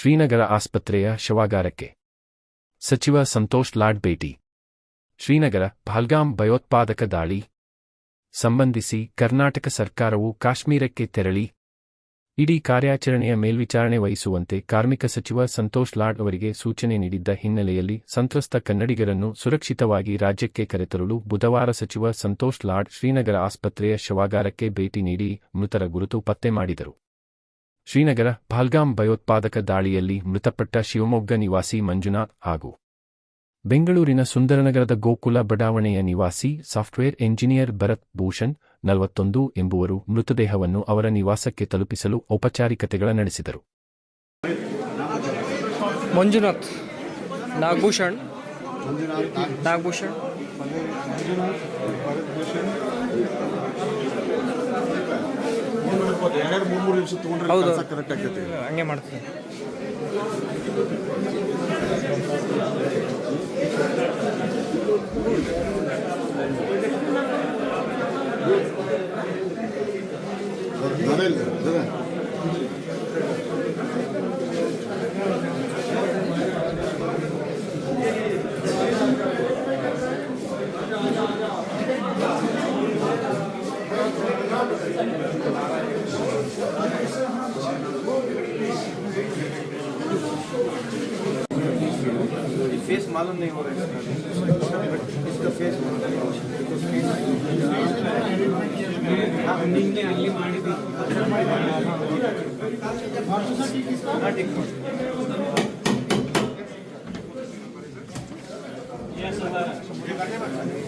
ಶ್ರೀನಗರ ಆಸ್ಪತ್ರೆಯ ಶವಾಗಾರಕ್ಕೆ. ಸಚಿವ ಸಂತೋಷ್ ಲಾಡ್ ಭೇಟಿ. ಶ್ರೀನಗರ ಪಹಲ್ಗಾಮ್ ಭಯೋತ್ಪಾದಕ ದಾಳಿ. ಸಂಬಂಧಿಸಿ ಕರ್ನಾಟಕ ಸರ್ಕಾರವು ಕಾಶ್ಮೀರಕ್ಕೆ ತೆರಳಿ. ಇಡೀ ಕಾರ್ಯಾಚರಣೆಯ ಮೇಲ್ವಿಚಾರಣೆ ವಹಿಸುವಂತೆ ಕಾರ್ಮಿಕ ಸಚಿವ ಸಂತೋಷ್ ಲಾಡ್ ಅವರಿಗೆ ಸೂಚನೆ ನೀಡಿದ್ದ ಹಿನ್ನೆಲೆಯಲ್ಲಿ ಸಂತ್ರಸ್ತ ಕನ್ನಡಿಗರನ್ನು ಸುರಕ್ಷಿತವಾಗಿ ರಾಜ್ಯಕ್ಕೆ ಕರೆತರಲು ಬುಧವಾರ ಸಚಿವ ಸಂತೋಷ್ ಲಾಡ್ ಶ್ರೀನಗರ ಆಸ್ಪತ್ರೆಯ ಶವಾಗಾರಕ್ಕೆ ಭೇಟಿ ನೀಡಿ ಮೃತರ ಗುರುತು ಪತ್ತೆ ಮಾಡಿದರು. ಶ್ರೀನಗರ ಪಹಲ್ಗಾಮ್ ಭಯೋತ್ಪಾದಕ ದಾಳಿಯಲ್ಲಿ ಮೃತಪಟ್ಟ ಶಿವಮೊಗ್ಗ ನಿವಾಸಿ ಮಂಜುನಾಥ್ ಹಾಗೂ ಬೆಂಗಳೂರಿನ ಸುಂದರನಗರದ ಗೋಕುಲ ಬಡಾವಣೆಯ ನಿವಾಸಿ ಸಾಫ್ಟ್ವೇರ್ ಎಂಜಿನಿಯರ್ ಭರತ್ ಭೂಷಣ್ ನಲವತ್ತೊಂದು ಎಂಬುವರು ಮೃತದೇಹವನ್ನು ಅವರ ನಿವಾಸಕ್ಕೆ ತಲುಪಿಸಲು ಔಪಚಾರಿಕತೆಗಳ ನಡೆಸಿದರು. ಮಂಜುನಾಥ್ ನಾಗಭೂಷಣ್. ನಾಗಭೂಷಣ್. ಎರಡು ಮೂರು ಮೂರು ನಿಮಿಷ ತೊಗೊಂಡ್ರೆ ಹೌದು. ಕೆಲಸ ಕರೆಕ್ಟ್ ಆಗ್ತೈತಿ. ಹಂಗೆ ಮಾಡ್ತೀನಿ ನಾವೇ ಇಲ್ಲ, فیس معلوم نہیں ہو رہا ہے اس کا فیس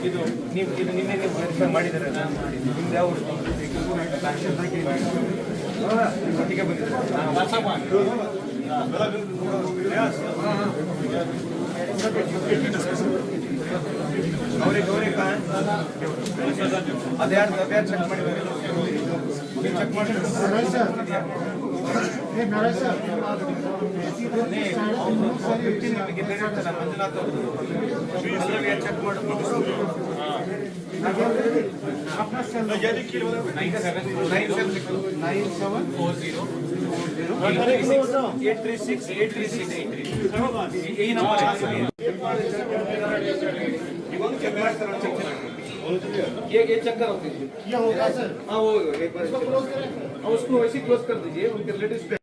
ಇದು ನೀವು ಇದು ನಿನ್ನೆ ಮಾಡಿದರೆ ನಿಮ್ದು ಯಾವ ಊರು? ಹೌದಾ? ಒಟ್ಟಿಗೆ ಬಂದಿದ್ದೀರಾ? ಅವ್ರಿಗೆ ಅವ್ರಿಗೆ ಅದ್ಯಾರು ಅದ್ಯಾರು ಚೆಕ್ ಮಾಡಿದ್ದಾರೆ ಚೆಕ್ ಮಾಡಿ ಫಿಫ್ಟೀನ್ ನಿಮಗೆ ಹೇಳಿರ್ತಾರ ಮಂಜುನಾಥ್ ಅವರು ಚೆಕ್ ಮಾಡಿ یہ چکر ہوتے ہیں ہاں وہ اس کو ویسے کلوز کر دیجیے ان کے ریلیٹو